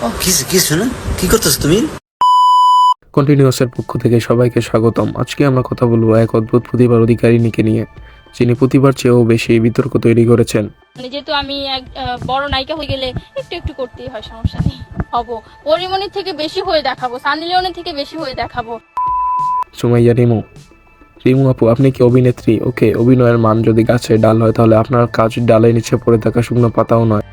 কিছু না কি করতেছো তুমি? কন্টিনিউয়াসের পক্ষ থেকে সবাইকে স্বাগতম। আজকে আমরা কথা বলব এক অদ্ভুত প্রতিভার অধিকারিণীকে নিয়ে যিনি প্রতিভার চেয়েও বেশি বিতর্ক তৈরি করেছেন। মানে যেহেতু আমি এক বড় নায়িকা হয়ে গেলে একটু একটু করতেই হয় সমস্যা নেই। হব। পরিমণির থেকে বেশি হয়ে দেখাবো সানিলিওনের থেকে বেশি হয়ে দেখাবো। সুমাইয়া রিমু। রিমু আপু আপনি কি অভিনেত্রী? ওকে অভিনয়ের মান যদি গাছে ডাল হয় তাহলে আপনার কাজ ডালের নিচে পড়ে থাকা শুকনো পাতাও নয়।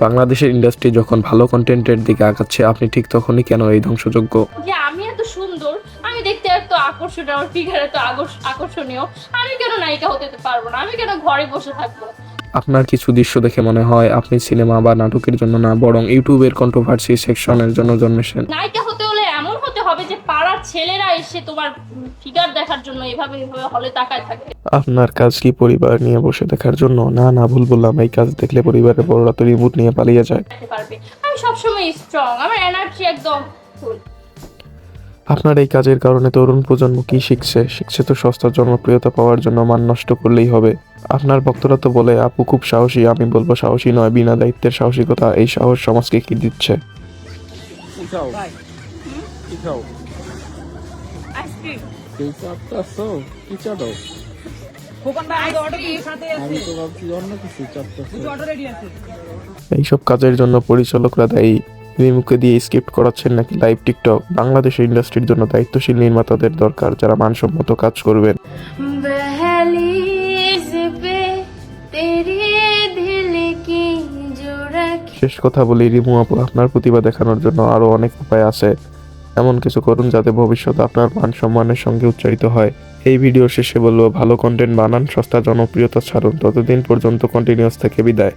বাংলাদেশের ইন্ডাস্ট্রি যখন ভালো কন্টেন্টের দিকে আগাচ্ছে আপনি ঠিক তখনই কেন এই ধ্বংসযোগ্য? যে আমি এত সুন্দর আমি দেখতে এত আকর্ষণীয় আমার ফিগার এত আকর্ষণীয় আমি কেন নায়িকা হতে পারব না? আমি কেন ঘরে বসে থাকব? আপনার কিছু দৃশ্য দেখে মনে হয় আপনি সিনেমা বা নাটকের জন্য না বরং ইউটিউবের কন্ট্রোভার্সি সেকশনের জন্য জন্মেছেন। নায়িকা হতে হলে এমন হতে হবে যে পাড়ার ছেলেরা এসে তোমার ফিগার দেখার জন্য এভাবে এভাবে হলে তাকায় থাকে। আপনার কাজ কি পরিবার নিয়ে বসে দেখার জন্য? না না ভুল বললাম। এই কাজ দেখলে পরিবারের বড়রা তো রিমোট নিয়ে পালিয়ে যায়। পারবে। আমি সবসময় স্ট্রং আমার এনার্জি একদম ফুল আপনার এই কাজের কারণে তরুণ প্রজন্ম কি শিখছে? শিখছে তো সস্তার জনপ্রিয়তা পাওয়ার জন্য মান নষ্ট করলেই হবে। আপনার ভক্তরা তো বলে আপু খুব সাহসী আমি বলব সাহসী নয় বিনা দায়িত্বের সাহসিকতা এই সাহস সমাজকে কি দিচ্ছে? কি দাও? এইসব কাজের জন্য পরিচালকরা দায়ী। রিমুকে দিয়ে স্ক্রিপ্ট করাচ্ছেন নাকি লাইভ টিকটক বাংলাদেশের ইন্ডাস্ট্রির জন্য দায়িত্বশীল নির্মাতাদের দরকার যারা মানসম্মত কাজ করবেন। শেষ কথা বলি রিমু আপু আপনার প্রতিভা দেখানোর জন্য আরও অনেক উপায় আছে। এমন কিছু করুন যাতে ভবিষ্যতে আপনার মান সম্মানের সঙ্গে উচ্চারিত হয়। এই ভিডিও শেষে বলব, ভালো কন্টেন্ট বানান, সস্তা, জনপ্রিয়তা ছাড়ুন। ততদিন পর্যন্ত কন্টিনিউস থেকে বিদায়।